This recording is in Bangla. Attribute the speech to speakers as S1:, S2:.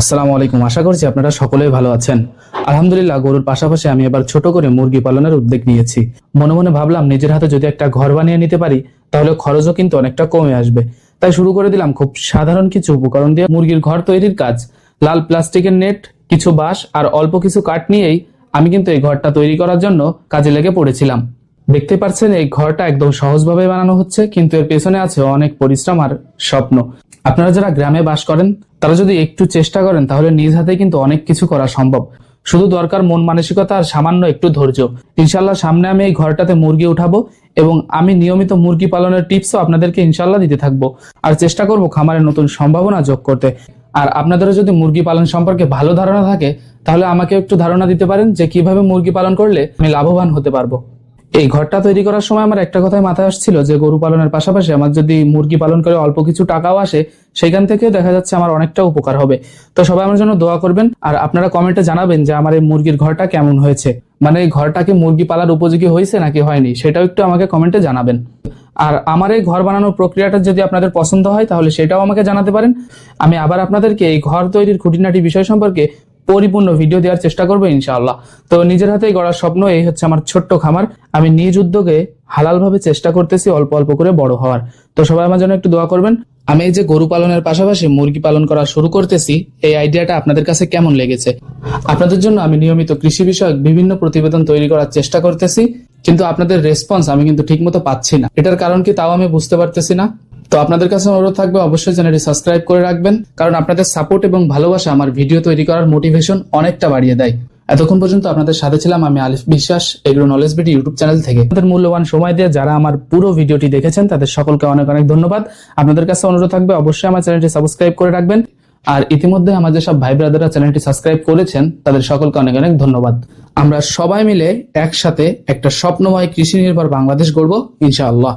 S1: আসসালামু আলাইকুম। আশা করছি আপনারা সকলেই ভালো আছেন। আলহামদুলিল্লাহ, গরুর পাশাপাশি আমি এবার ছোট করে মুরগি পালনের উদ্যোগ নিয়েছি। মনে মনে ভাবলাম, নিজের হাতে যদি একটা ঘর বানিয়ে নিতে পারি, তাহলে খরচও কিন্তু অনেকটা কমে আসবে। তাই শুরু করে দিলাম খুব সাধারণ কিছু উপকরণ দিয়ে মুরগির ঘর তৈরির কাজ। লাল প্লাস্টিকের নেট, কিছু বাঁশ আর অল্প কিছু কাঠ নিয়েই আমি কিন্তু এই ঘরটা তৈরি করার জন্য কাজে লেগে পড়েছিলাম। দেখতে পাচ্ছেন, এই ঘরটা একদম সহজভাবে বানানো হচ্ছে, কিন্তু এর পেছনে আছে অনেক পরিশ্রম আর স্বপ্ন। আপনারা যারা গ্রামে বাস করেন, তারা যদি একটু চেষ্টা করেন, তাহলে নিজ হাতে কিন্তু অনেক কিছু করা সম্ভব। শুধু দরকার মন মানসিকতা আর সামান্য একটু ধৈর্য। ইনশাল্লাহ সামনে আমি এই ঘরটাতে মুরগি উঠাবো এবং আমি নিয়মিত মুরগি পালনের টিপসও আপনাদেরকে ইনশাল্লাহ দিতে থাকব। আর চেষ্টা করব খামারের নতুন সম্ভাবনা যোগ করতে। আর আপনাদেরও যদি মুরগি পালন সম্পর্কে ভালো ধারণা থাকে, তাহলে আমাকে একটু ধারণা দিতে পারেন যে কীভাবে মুরগি পালন করলে আমি লাভবান হতে পারব। এই ঘরটা তৈরি করার সময় আমার একটা কথাই মাথায় আসছিল যে গরু পালনের পাশাপাশি আমার যদি মুরগি পালন করে অল্প কিছু টাকাও আসে সেখান থেকে দেখা যাচ্ছে আমার অনেকটা উপকার হবে। তো সবাই আমার জন্য দোয়া করবেন আর আপনারা কমেন্টে জানাবেন যে আমার এই মুরগির ঘরটা কেমন হয়েছে। মানে এই ঘরটা কি মুরগি পালার উপযোগী হয়েছে নাকি হয়নি, সেটাও একটু আমাকে কমেন্টে জানাবেন। আর আমার এই ঘর বানানোর প্রক্রিয়াটা যদি আপনাদের পছন্দ হয়, তাহলে সেটাও আমাকে জানাতে পারেন। আমি আবার আপনাদেরকে এই ঘর তৈরির খুঁটিনাটি বিষয় সম্পর্কে পরিপূর্ণ ভিডিও দেওয়ার চেষ্টা করব ইনশাআল্লাহ। তো নিজের হাতেই গড়ার স্বপ্ন এই হচ্ছে আমার ছোট্ট খামার। আমি নিজ উদ্যোগে হালালভাবে চেষ্টা করতেছি অল্প অল্প করে বড় হওয়ার। তো সবাই আমার জন্য একটু দোয়া করবেন। আমি এই যে গরু পালনের পাশাপাশি মুরগি পালন করা শুরু করতেছি, এই আইডিয়াটা আপনাদের কাছে কেমন লেগেছে? আপনাদের জন্য আমি নিয়মিত কৃষি বিষয়ক বিভিন্ন প্রতিবেদন তৈরি করার চেষ্টা করতেছি। কিন্তু আপনাদের রেসপন্স আমি কিন্তু ঠিক মতো পাচ্ছি না। এটার কারণ কি তাও আমি বুঝতে পারতেছি না। তো আপনাদের কাছে অনুরোধ থাকবে, অবশ্যই চ্যানেলটি সাবস্ক্রাইব করে রাখবেন, কারণ আপনাদের সাপোর্ট এবং ভালোবাসা আমার ভিডিও তৈরি করার মোটিভেশন অনেকটা বাড়িয়ে দেয়। এতক্ষণ পর্যন্ত আপনাদের সাথে ছিলাম আমি Alif Biswas agro knowledge BD YouTube channel থেকে। আপনাদের মূল্যবান সময় দিয়ে যারা আমার পুরো ভিডিওটি দেখেছেন, তাদের সকলকে অনেক অনেক ধন্যবাদ। আপনাদের কাছে অনুরোধ থাকবে, অবশ্যই আমার চ্যানেলটি সাবস্ক্রাইব করে রাখবেন। আর ইতিমধ্যে আমার যেসব ভাই ব্রাদাররা চ্যানেলটি সাবস্ক্রাইব করেছেন, তাদের সকলকে অনেক অনেক ধন্যবাদ। আমরা সবাই মিলে একসাথে একটা স্বপ্নময় কৃষি নির্ভর বাংলাদেশ গড়ব ইনশাআল্লাহ।